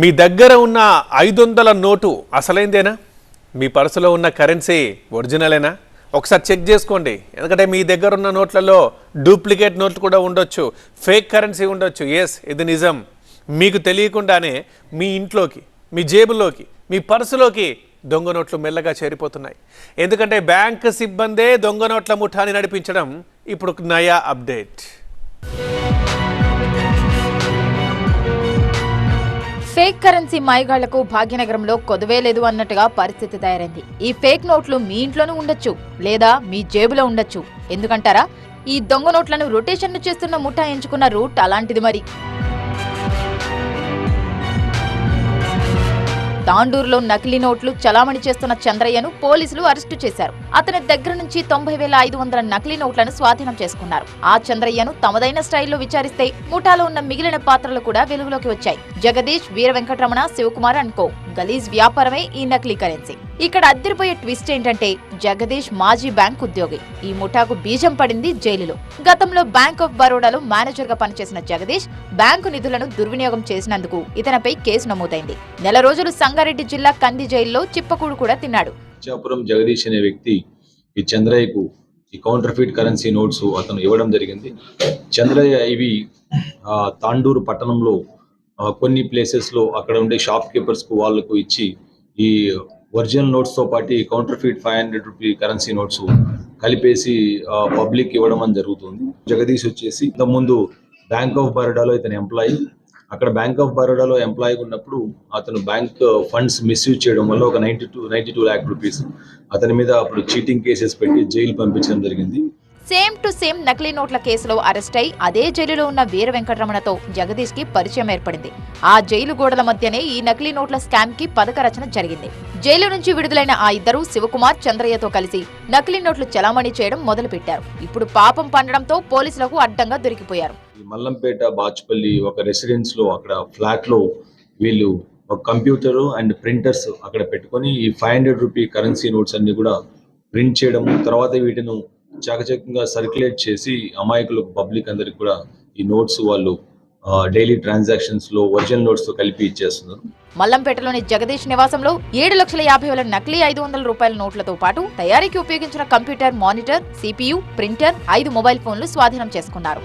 మీ దగ్గర ఉన్న ఐదు వందల నోటు అసలైందేనా? మీ పర్సులో ఉన్న కరెన్సీ ఒరిజినలేనా? ఒకసారి చెక్ చేసుకోండి. ఎందుకంటే మీ దగ్గర ఉన్న నోట్లలో డూప్లికేట్ నోట్లు కూడా ఉండొచ్చు. ఫేక్ కరెన్సీ ఉండొచ్చు. ఎస్ ఇది నిజం. మీకు తెలియకుండానే మీ ఇంట్లోకి మీ జేబులోకి మీ పర్సులోకి దొంగ నోట్లు మెల్లగా చేరిపోతున్నాయి. ఎందుకంటే బ్యాంక్ సిబ్బందే దొంగ నోట్ల ముఠాని నడిపించడం ఇప్పుడు నయా అప్డేట్. ఫేక్ కరెన్సీ మాయగాళ్ళకు భాగ్యనగరంలో కొదవే లేదు అన్నట్టుగా పరిస్థితి తయారైంది. ఈ ఫేక్ నోట్లు మీ ఇంట్లోనూ ఉండొచ్చు లేదా మీ జేబులో ఉండొచ్చు. ఎందుకంటారా? ఈ దొంగ నోట్లను రొటేషన్ చేస్తున్న ముఠా ఎంచుకున్న రూట్ అలాంటిది మరి. తాండూరులో నకిలీ నోట్లు చలామణి చేస్తున్న చంద్రయ్యను పోలీసులు అరెస్టు చేశారు. అతని దగ్గర నుంచి తొంభై వేల ఐదు వందల నకిలీ నోట్లను స్వాధీనం చేసుకున్నారు. ఆ చంద్రయ్యను తమదైన స్టైల్లో విచారిస్తే ముఠాలో ఉన్న మిగిలిన పాత్రలు కూడా వెలుగులోకి వచ్చాయి. జగదీష్ వీర వెంకటరమణ శివకుమార్ అండ్ కో గలీజ్ వ్యాపారమే ఈ నకిలీ కరెన్సీ. ఇక్కడ అద్దరిపోయే ట్విస్ట్ ఏంటంటే జగదీష్ మాజీ బ్యాంక్ ఉద్యోగి. ఈ ముఠాకు బీజం పడింది జైలులో. గతంలో బ్యాంక్ ఆఫ్ బరోడాలో మేనేజర్గా పనిచేసిన జగదీష్ బ్యాంకు నిధులను దుర్వినియోగం చేసినందుకు ఇతనిపై కేసు నమోదైంది. నెల రోజులు సంగారెడ్డి జిల్లా కంది జైల్లో చిప్పకూడు కూడా తిన్నాడు. ఇచ్చాపురం జగదీష్ అనే వ్యక్తి ఈ చంద్రయ్యకు ఈ కౌంటర్ ఫీట్ కరెన్సీ నోట్స్ అతను ఇవ్వడం జరిగింది. చంద్రయ్య ఇవి తాండూరు పట్టణంలో కొన్ని ప్లేసెస్లో అక్కడ ఉండే షాప్ కీపర్స్కు వాళ్ళకు ఇచ్చి ఈ ఒరిజినల్ నోట్స్తో పాటు counterfeit five hundred rupee currency notes కలిపేసి పబ్లిక్ ఇవ్వడం అని జరుగుతుంది. జగదీష్ వచ్చేసి ఇంతకుముందు బ్యాంక్ ఆఫ్ బరోడాలో ఇతను ఎంప్లాయీ అక్కడ బ్యాంక్ ఆఫ్ బరోడాలో ఎంప్లాయీ ఉన్నప్పుడు అతను బ్యాంక్ ఫండ్స్ మిస్యూజ్ చేయడం వల్ల ఒక ninety two ninety two lakh rupees అతని మీద అప్పుడు చీటింగ్ కేసెస్ పెట్టి జైలు పంపించడం జరిగింది. సేమ్ టు సేమ్ నకిలీ నోట్ల కేసులో అరెస్ట్ అయి అదే జైలులో ఉన్న వీర వెంకటరమణతో జగదీష్కి పరిచయం ఏర్పడింది. ఆ జైలు గోడల మధ్యనే ఈ నకిలీ నోట్ల స్కామ్కి పథక రచన జరిగింది. జైలు నుంచి విడుదలైన ఆ ఇద్దరు శివకుమార్ చంద్రయ్యతో కలిసి నకిలీ నోట్లు చలామణి చేయడం మొదలుపెట్టారు. ఇప్పుడు పాపం పండడంతో పోలీసులకు అడ్డంగా దొరికిపోయారు. మల్లంపేట బాచుపల్లి ఒక రెసిడెన్స్లో అక్కడ ఫ్లాట్లో వీళ్ళు ఒక కంప్యూటర్ అండ్ ప్రింటర్స్ అక్కడ పెట్టుకొని ఈ five hundred rupee currency notes అన్ని కూడా ప్రింట్ చేయడం తర్వాత వీటిని చాకచక్యంగా సర్క్యులేట్ చేసి అమాయకులు పబ్లిక్ అందరికి కూడా ఈ నోట్స్ వాళ్ళు డైలీ ట్రాన్సాక్షన్స్లో ఒరిజినల్ నోట్స్తో కలిపి ఇచ్చేస్తున్నారు. మల్లంపేటలోని జగదీష్ నివాసంలో ఏడు లక్షల యాభై వేల నకిలీ ఐదు వందల రూపాయల నోట్లతో పాటు తయారీకి ఉపయోగించిన కంప్యూటర్ మానిటర్ సిపియు ప్రింటర్ ఐదు మొబైల్ ఫోన్లు స్వాధీనం చేసుకున్నారు.